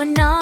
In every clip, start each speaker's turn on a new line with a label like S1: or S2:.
S1: or not.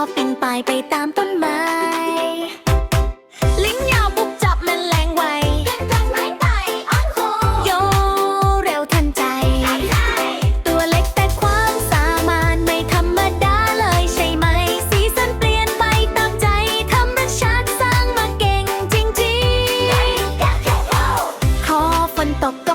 S1: อบปีนป่ายไปตามต้นไม้ ลิ้นยาวปุ๊บจับแมลงไวเล่นไม้ไต่อ้อนโคโยเร็วทันใจ ตัวเล็กแต่ความสามารถไม่ธรรมดาเลยใช่ไหม สีสันเปลี่ยนไปตามใจธรรมชาติสร้างมาเก่งจริงๆ ขอฝนตกก็